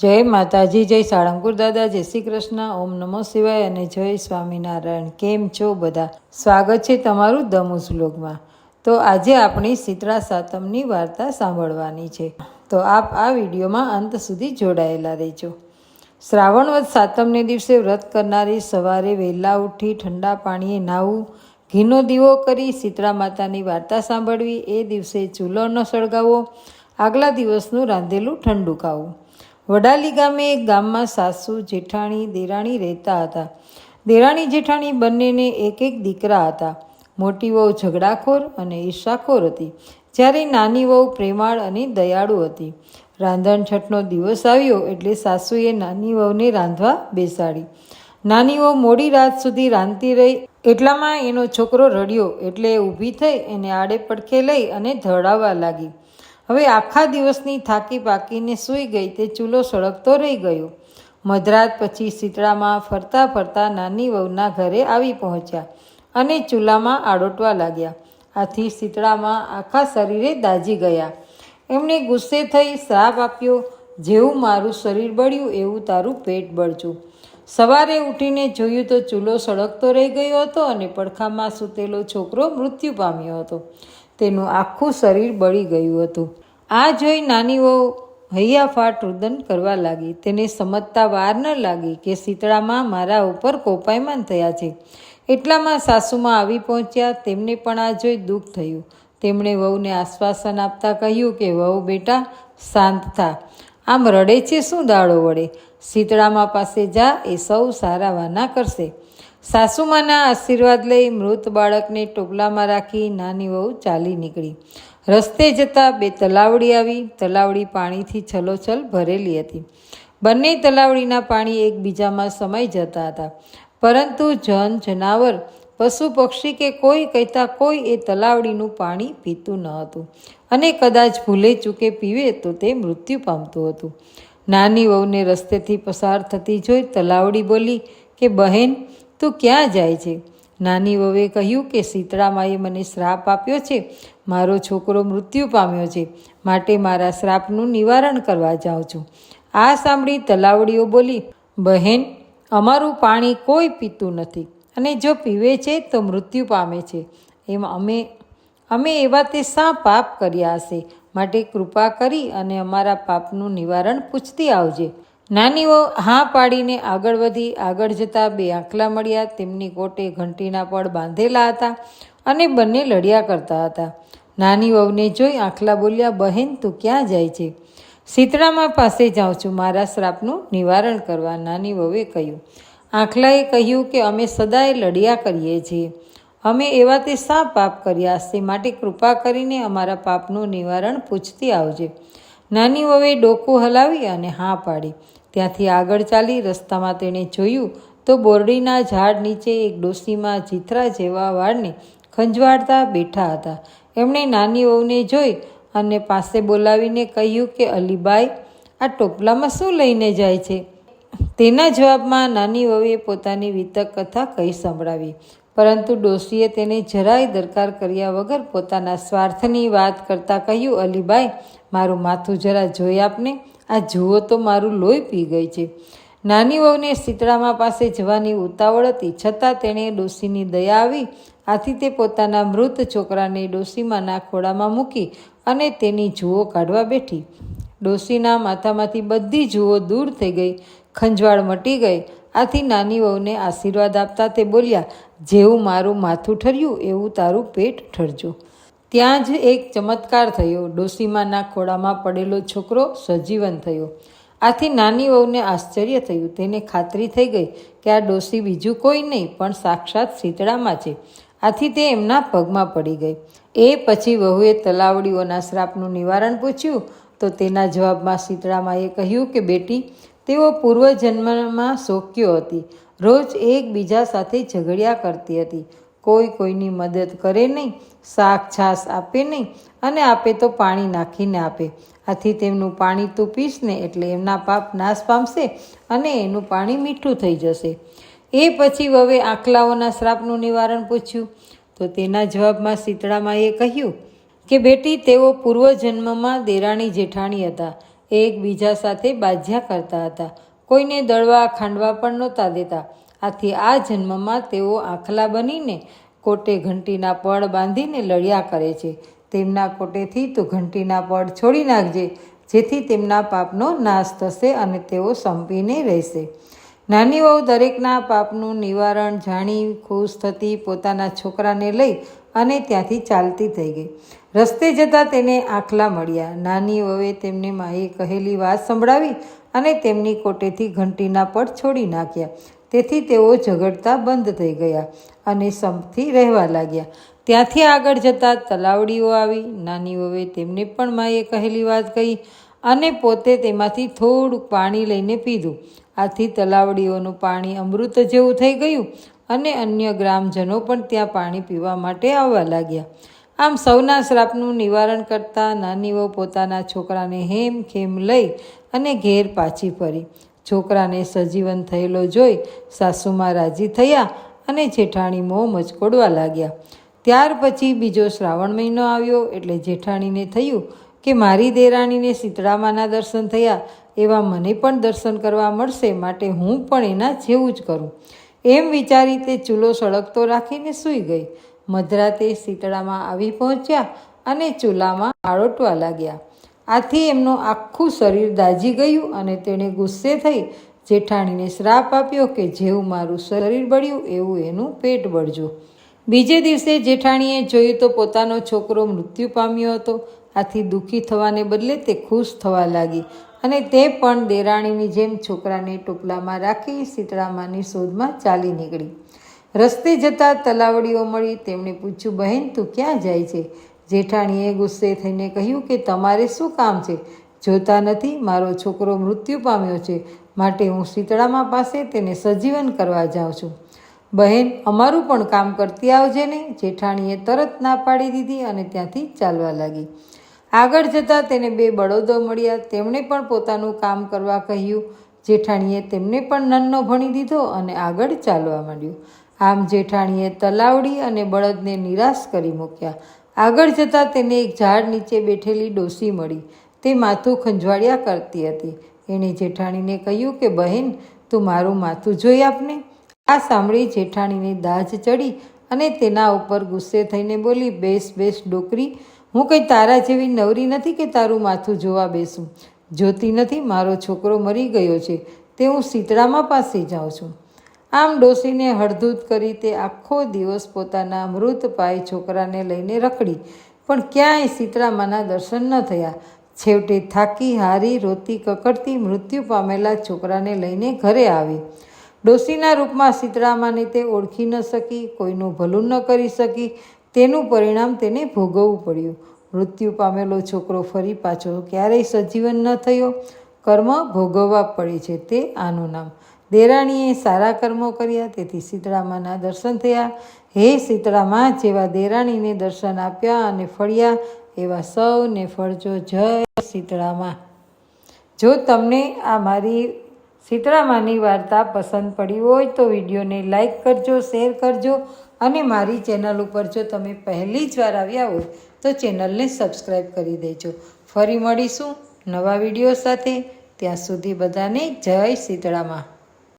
જય માતાજી, જય સાળંગપુર દાદા, જય શ્રી કૃષ્ણ, ઓમ નમો શિવાય અને જય સ્વામિનારાયણ. કેમ છો બધા? સ્વાગત છે તમારું દમુસ લોગમાં તો આજે આપણી શીતળા સાતમની વાર્તા સાંભળવાની છે. તો આપ આ વિડીયોમાં અંત સુધી જોડાયેલા રહેજો. શ્રાવણ વ્રત સાતમને દિવસે વ્રત કરનારી સવારે વહેલા ઉઠી ઠંડા પાણીએ નાહવું, ઘીનો દીવો કરી શીતળા માતાની વાર્તા સાંભળવી, એ દિવસે ચૂલો ન સળગાવવો આગલા દિવસનું રાંધેલું ઠંડુ ખાવું. વડાલી ગામે એક ગામમાં સાસુ, જેઠાણી, દેરાણી રહેતા હતા. દેરાણી, જેઠાણી બંનેને એક એક દીકરા હતા. મોટી વહુ ઝઘડાખોર અને ઈર્ષાખોર હતી. જ્યારે નાની વહુ પ્રેમાળ અને દયાળુ હતી. રાંધણછઠનો દિવસ આવ્યો એટલે સાસુએ નાની વહુને રાંધવા બેસાડી. નાની વહુ મોડી રાત સુધી રાંધતી રહી. એટલામાં એનો છોકરો રડ્યો એટલે ઊભી થઈ એને આડે પડખે લઈ અને ધડાવવા લાગી. હવે આખા દિવસની થાકી પાકીને સૂઈ ગઈ તે ચૂલો સળગતો રહી ગયો. મધરાત પછી શીતળામાં ફરતા ફરતા નાની વહુના ઘરે આવી પહોંચ્યા અને ચૂલામાં આડોટવા લાગ્યા. આથી શીતળામાં આખા શરીરે દાજી ગયા. એમણે ગુસ્સે થઈ શ્રાપ આપ્યો, જેવું મારું શરીર બળ્યું, એવું તારું પેટ બળજું. સવારે ઉઠીને જોયું તો ચૂલો સળગતો રહી ગયો હતો અને પડખામાં સૂતેલો છોકરો મૃત્યુ પામ્યો હતો. તેનું આખું શરીર બળી ગયું હતું. આ જોઈ નાની વહુ હૈયાફાટ રુદન કરવા લાગી. તેને સમજતા વાર ન લાગી કે શીતળામાં મારા ઉપર કોપાયમાન થયા છે. એટલામાં સાસુમાં આવી પહોંચ્યા. તેમને પણ આ જોઈ દુઃખ થયું. તેમણે વહુને આશ્વાસન આપતા કહ્યું કે, વહુ બેટા, શાંત થા. આમ રડે છે શું દાડો વડે? શીતળામાં પાસે જા, એ સૌ સારા વાના કરશે. સાસુમાના આશીર્વાદ લઈ મૃત બાળકને ટોપલામાં રાખી નાની વહુ ચાલી નીકળી. રસ્તે જતાં બે તલાવડી આવી. તલાવડી પાણીથી છલોછલ ભરેલી હતી. બંને તલાવડીના પાણી એકબીજામાં સમાઈ જતા હતા. પરંતુ જન જનાવર, પશુ પક્ષી કે કોઈ કહેતા કોઈ એ તલાવડીનું પાણી પીતું ન હતું અને કદાચ ભૂલે ચૂકે પીવે તો તે મૃત્યુ પામતું હતું. નાની વહુને રસ્તેથી પસાર થતી જોઈ તલાવડી બોલી કે, બહેન તું ક્યાં જાય છે? નાની વહુએ કહ્યું કે શીતળામાએ મને શ્રાપ આપ્યો છે. મારો છોકરો મૃત્યુ પામ્યો છે. માટે મારા શ્રાપનું નિવારણ કરવા જાઉં છું. આ સાંભળી તલાવડીઓ બોલી, બહેન, અમારું પાણી કોઈ પીતું નથી અને જો પીવે છે તો મૃત્યુ પામે છે. એમ અમે અમે એવા તે શા પાપ કર્યા હશે. માટે કૃપા કરી અને અમારા પાપનું નિવારણ પૂછતી આવજે. નાનીઓ હા પાડીને આગળ વધી આગળ જતાં બે આંખલા મળ્યા. તેમની કોટે ઘંટીના પડ બાંધેલા હતા અને બંને લડ્યા કરતા હતા. નાની વહુને જોઈ આંખલા બોલ્યા, બહેન, તું ક્યાં જાય છે? શીતળામાં પાસે જાઉં છું. મારા શ્રાપનું નિવારણ કરવા. નાની વહુએ કહ્યું, આંખલાએ કહ્યું કે અમે સદાય લડ્યા કરીએ છીએ. અમે એવા તે શા પાપ કર્યા. તે માટે કૃપા કરીને અમારા પાપનું નિવારણ પૂછતી આવજે. નાની વહુએ ડોકું હલાવી અને હા પાડી. ત્યાંથી આગળ ચાલી રસ્તામાં તેણે જોયું તો બોરડીના ઝાડ નીચે એક ડોસીમાં જીથરા જેવા વાળને ખંજવાળતા બેઠા હતા. એમણે નાની વહુને જોઈ અને પાસે બોલાવીને કહ્યું કે, અલીબાઈ, આ ટોપલામાં શું લઈને જાય છે? તેના જવાબમાં નાની વહુએ પોતાની વિતક કથા કહી સંભળાવી. પરંતુ ડોશીએ તેને જરાય દરકાર કર્યા વગર પોતાના સ્વાર્થની વાત કરતાં કહ્યું, અલીબાઈ, મારું માથું જરા જોઈ આપને. આ જુઓ તો મારું લોહી પી ગઈ છે. નાની વહુને શીતળામાં પાસે જવાની ઉતાવળ હતી. છતાં તેણે ડોસીની દયા આવી. આથી તે પોતાના મૃત છોકરાને ડોશીમાના ખોળામાં મૂકી અને તેની જુઓ કાઢવા બેઠી. ડોશીના માથામાંથી બધી જુઓ દૂર થઈ ગઈ. ખંજવાળ મટી ગઈ. આથી નાની વહુને આશીર્વાદ આપતા તે બોલ્યા, જેવું મારું માથું ઠર્યું, એવું તારું પેટ ઠરજો. ત્યાં જ એક ચમત્કાર થયો. ડોસીમાના ખોળામાં પડેલો છોકરો સજીવન થયો. આથી નાની વહુને આશ્ચર્ય થયું. તેને ખાતરી થઈ ગઈ કે આ ડોસી બીજું કોઈ નહીં, પણ સાક્ષાત શીતળામાં છે. આથી તે એમના પગમાં પડી ગઈ. એ પછી વહુએ તલાવડીઓના શ્રાપનું નિવારણ પૂછ્યું તો તેના જવાબમાં શીતળામાએ કહ્યું કે, બેટી, તેઓ પૂર્વજન્મમાં શોક્યો હતી. રોજ એકબીજા સાથે ઝઘડ્યા કરતી હતી. કોઈ કોઈની મદદ કરે નહીં, શાક છાશ આપે નહીં અને આપે તો પાણી નાખીને આપે. આથી તેમનું પાણી તું પીશ ને એટલે એમના પાપ નાશ પામશે અને એનું પાણી મીઠું થઈ જશે. એ પછી વવે આંખલાઓના શ્રાપનું નિવારણ પૂછ્યું. તો તેના જવાબમાં શીતળામાએ કહ્યું કે, બેટી, તેઓ પૂર્વજન્મમાં દેરાણી જેઠાણી હતા. એકબીજા સાથે બાજ્યા કરતા હતા. કોઈને દળવા ખાંડવા પણ નહોતા દેતા. આથી આ જન્મમાં તેઓ આખલા બનીને કોટે ઘંટીના પડ બાંધીને લડ્યા કરે છે. તેમના કોટેથી તું ઘંટીના પડ છોડી નાખજે, જેથી તેમના પાપનો નાશ થશે અને તેઓ સંપીને રહેશે. નાની વહુ દરેકના પાપનું નિવારણ જાણી ખુશ થતી પોતાના છોકરાને લઈ અને ત્યાંથી ચાલતી થઈ ગઈ. રસ્તે જતાં તેને આખલા મળ્યા. નાની વહુએ તેમને માએ કહેલી વાત સંભળાવી અને તેમની કોટેથી ઘંટીના પડ છોડી નાખ્યા. તેથી તેઓ ઝઘડતા બંધ થઈ ગયા અને સંપથી રહેવા લાગ્યા. ત્યાંથી આગળ જતાં તલાવડીઓ આવી. નાની વવે તેમને પણ માએ કહેલી વાત કહી અને પોતે તેમાંથી થોડુંક પાણી લઈને પીધું. આથી તલાવડીઓનું પાણી અમૃત જેવું થઈ ગયું અને અન્ય ગ્રામજનો પણ ત્યાં પાણી પીવા માટે આવવા લાગ્યા. આમ સૌના શ્રાપનું નિવારણ કરતા નાની વહુ પોતાના છોકરાને હેમ ખેમ લઈ અને ઘેર પાછી ફરી. છોકરાને સજીવન થયેલો જોઈ સાસુમાં રાજી થયા અને જેઠાણી મોં મચકોડવા લાગ્યા. ત્યાર પછી બીજો શ્રાવણ મહિનો આવ્યો એટલે જેઠાણીને થયું કે મારી દેરાણીને શીતળામાના દર્શન થયા એવા મને પણ દર્શન કરવા મળશે માટે હું પણ એના જેવું જ કરું. એમ વિચારી તે ચૂલો સળગતો રાખીને સૂઈ ગઈ. મધરાતે શીતળામાં આવી પહોંચ્યા અને ચૂલામાં આળોટવા લાગ્યા. આથી એમનું આખું શરીર દાજી ગયું અને તેણે ગુસ્સે થઈ જેઠાણીને શ્રાપ આપ્યો કે જેવું મારું શરીર બળ્યું, એવું એનું પેટ બળજો. બીજે દિવસે જેઠાણીએ જોયું તો પોતાનો છોકરો મૃત્યુ પામ્યો હતો. આથી દુઃખી થવાને બદલે તે ખુશ થવા લાગી અને તે પણ દેરાણીની જેમ છોકરાને ટોપલામાં રાખી શીતળામાની શોધમાં ચાલી નીકળી. રસ્તે જતાં તલાવડીઓ મળી, તેમણે પૂછ્યું, બહેન, તું ક્યાં જાય છે? જેઠાણીએ ગુસ્સે થઈને કહ્યું કે તમારે શું કામ છે? જોતા નથી, મારો છોકરો મૃત્યુ પામ્યો છે, માટે હું શીતળામા પાસે તેને સજીવન કરવા જાઉં છું. બહેન, અમારું પણ કામ કરતી આવજે ને. જેઠાણીએ તરત ના પાડી દીધી અને ત્યાંથી ચાલવા લાગી. આગળ જતાં તેને બે બળદો મળ્યા. તેમણે પણ પોતાનું કામ કરવા કહ્યું. જેઠાણીએ તેમને પણ નન્નો ભણી દીધો અને આગળ ચાલવા માંડ્યું. આમ જેઠાણીએ તલાવડી અને બળદને નિરાશ કરી મૂક્યા. આગળ જતાં તેને એક ઝાડ નીચે બેઠેલી ડોસી મળી. તે માથું ખંજવાળ્યા કરતી હતી. એણે જેઠાણીને કહ્યું કે, બહેન, તું મારું માથું જોઈ આપને. આ સાંભળી જેઠાણીને દાજ ચડી અને તેના ઉપર ગુસ્સે થઈને બોલી, બેસ બેસ ડોકરી, હું કંઈ તારા જેવી નવરી નથી કે તારું માથું જોવા બેસું? જોતી નથી, મારો છોકરો મરી ગયો છે. તે હું શીતળામાં પાસે જાઉં છું. આમ ડોસીને હળધૂત કરી તે આખો દિવસ પોતાના મૃત પાય છોકરાને લઈને રખડી. પણ ક્યાંય શીતળામાના દર્શન ન થયા. છેવટે થાકી હારી રોતી કકડતી મૃત્યુ પામેલા છોકરાને લઈને ઘરે આવી. ડોસીના રૂપમાં સીતરામાને તે ઓળખી ન શકી, કોઈનું ભલું ન કરી શકી. તેનું પરિણામ તેને ભોગવવું પડ્યું. મૃત્યુ પામેલો છોકરો ફરી પાછો ક્યારેય સજીવન ન થયો. કર્મ ભોગવવા પડે છે તે આનું નામ. દેરાણીએ સારા કર્મો કર્યા, તેથી શીતળામાના દર્શન થયા. હે શીતળામાં, જેવા દેરાણીને દર્શન આપ્યા અને ફળ્યા, એવા સૌને ફળજો જય શીતળામાં. જો તમને આ મારી સીતળામાની વાર્તા પસંદ પડી હોય, તો વિડીયોને લાઈક કરજો, શેર કરજો, અને મારી ચેનલ ઉપર જો તમે પહેલી જ વાર આવ્યા હોય, તો ચેનલને સબસ્ક્રાઈબ કરી દેજો. ફરી મળીશું નવા વીડિયો સાથે. ત્યાં સુધી બધાને જય શીતળામાં.